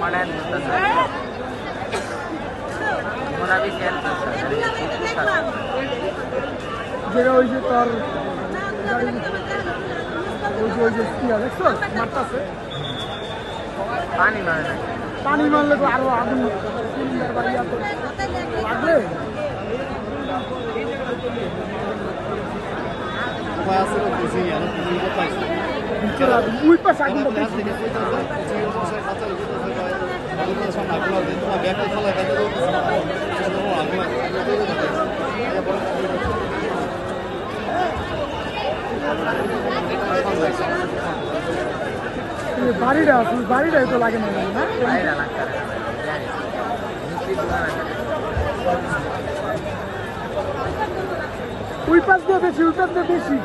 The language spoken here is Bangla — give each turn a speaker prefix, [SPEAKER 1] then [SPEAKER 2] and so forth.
[SPEAKER 1] মানে
[SPEAKER 2] যেটা ওই যে তার ওই যে ওই যে কি আছে। মারতেছে
[SPEAKER 1] পানি মারে না
[SPEAKER 2] পানি মারলে তো আরও আগুন লাগলে ওই পাশে
[SPEAKER 3] আগুন
[SPEAKER 2] বাড়িটা ওই বাড়িটাই তো লাগে না পাশ দিয়ে বেশি ওই পাশ দিয়ে বেশি।